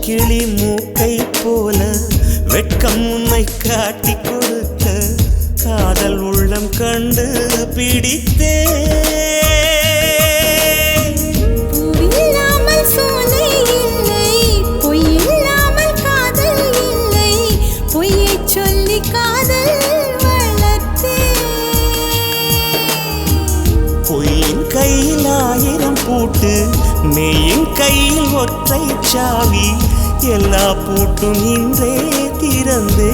கிளி மூக்கை போல வெட்கம் உன்னை காட்டி கொடுக்க. காதல் உள்ளம் கண்டு பிடித்தே பூட்டு கையில் ஒற்றை சாவி எல்லா பூட்டும் இன்றே திறந்தே